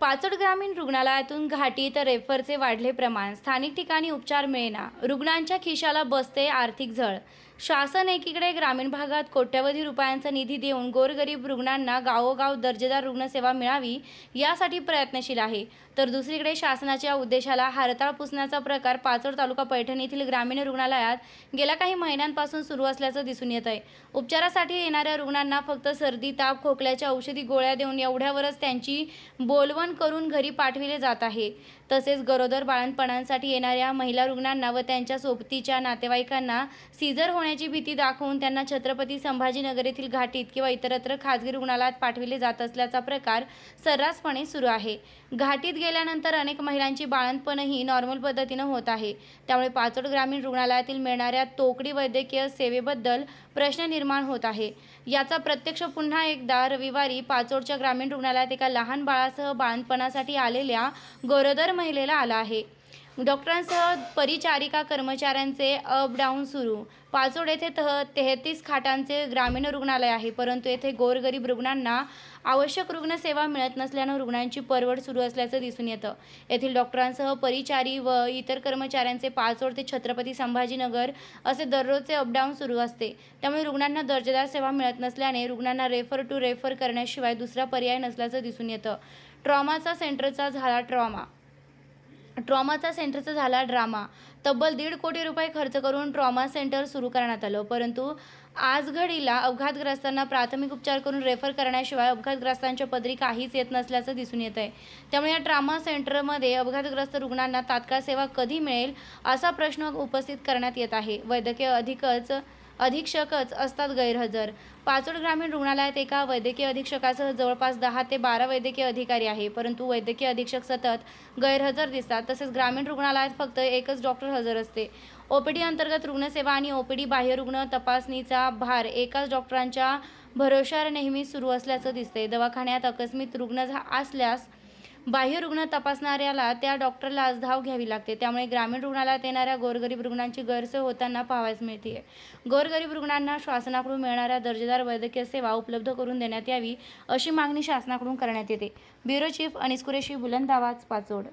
पाचड ग्रामीण रुग्णालयातून घाटी तर रेफरचे वाढले प्रमाण. स्थानिक ठिकाणी उपचार मिळेना. रुग्णांच्या खिशाला बसते आर्थिक झळ. शासन एकीकडे ग्रामीण भागात कोट्यवधी रुपयांचा निधी देऊन गोरगरीब रुग्णांना गावोगाव दर्जेदार रुग्णसेवा मिळावी यासाठी प्रयत्नशील आहे. तर दुसरीकडे शासनाच्या उद्देशाला हरताळ पुसण्याचा प्रकार पाचोड तालुका पैठण येथील ग्रामीण रुग्णालयात गेल्या काही महिन्यांपासून सुरू असल्याचं दिसून येत आहे उपचारासाठी येणाऱ्या रुग्णांना फक्त सर्दी ताप खोकल्याच्या औषधी गोळ्या देऊन एवढ्यावरच त्यांची बोलवण करून घरी पाठविले जात आहे. तसेच गरोदर बाळणपणांसाठी येणाऱ्या महिला रुग्णांना व त्यांच्या सोबतीच्या नातेवाईकांना सीझर होण्याची भीती दाखवून त्यांना छत्रपती संभाजीनगर येथील घाटीत किंवा इतरत्र खाजगी रुग्णालयात पाठविले जात असल्याचा प्रकार सर्रासपणे सुरू आहे. घाटीत गेल्यानंतर अनेक महिलांची बाळंतपणही नॉर्मल पद्धतीनं होत आहे. त्यामुळे पाचोड ग्रामीण रुग्णालयातील मिळणाऱ्या तोकडी वैद्यकीय सेवेबद्दल प्रश्न निर्माण होत आहे. याचा प्रत्यक्ष पुन्हा एकदा रविवारी पाचोडच्या ग्रामीण रुग्णालयात एका लहान बाळासह बाळणपणासाठी आलेल्या गरोदर महिलेला आला आहे. डॉक्टरांसह परिचारिका कर्मचाऱ्यांचे अप डाऊन सुरू. पाचोड येथे तह तेहतीस खाटांचे ग्रामीण रुग्णालय आहे परंतु येथे गोरगरीब रुग्णांना आवश्यक रुग्णसेवा मिळत नसल्यानं रुग्णांची परवड सुरू असल्याचं दिसून येतं. येथील डॉक्टरांसह परिचारी व इतर कर्मचाऱ्यांचे पाचोड ते छत्रपती संभाजीनगर असे दररोजचे अपडाऊन सुरू असते. त्यामुळे रुग्णांना दर्जेदार सेवा मिळत नसल्याने रुग्णांना रेफर टू रेफर करण्याशिवाय दुसरा पर्याय नसल्याचं दिसून येतं. ट्रॉमाचा सेंटरचा झाला ट्रॉमा. ट्रॉमाचा सेंटरचा झाला ड्रामा. तब्बल दीड कोटी रुपये खर्च करून ट्रॉमा सेंटर सुरू करण्यात आलं. परंतु आज घडीला अपघातग्रस्तांना प्राथमिक उपचार करून रेफर करण्याशिवाय अपघातग्रस्तांच्या पदरी काहीच येत नसल्याचं दिसून येत आहे त्यामुळे या ट्रॉमा सेंटरमध्ये अपघातग्रस्त रुग्णांना तात्काळ सेवा कधी मिळेल असा प्रश्न उपस्थित करण्यात येत आहे. वैद्यकीय अधिकच अधीक्षकच असतात गैरहजर. पाचोड ग्रामीण रुग्णालयात एका वैद्यकीय अधीक्षकासह जवळपास दहा ते बारा वैद्यकीय अधिकारी आहे परंतु वैद्यकीय अधीक्षक सतत गैरहजर दिसतात. तसेच ग्रामीण रुग्णालयात फक्त एकच डॉक्टर हजर असते. ओपीडी अंतर्गत रुग्णसेवा आणि ओपीडी बाह्य रुग्ण तपासणीचा भार एकाच डॉक्टरांच्या भरोशावर नेहमी सुरू असल्याचं दिसते दवाखान्यात अकस्मित रुग्ण झा- असल्यास बाह्य रुग्ण तपासणाऱ्याला त्या डॉक्टरला आज धाव घ्यावी लागते. त्यामुळे ग्रामीण रुग्णालयात येणाऱ्या गोरगरीब रुग्णांची गैरसोय होताना पाहावयास मिळते. गोरगरीब रुग्णांना शासनाकडून मिळणाऱ्या दर्जेदार वैद्यकीय सेवा उपलब्ध करून देण्यात यावी अशी मागणी शासनाकडून करण्यात येते. ब्युरो चीफ अनिस कुरेशी बुलंद आवाज पाचोड.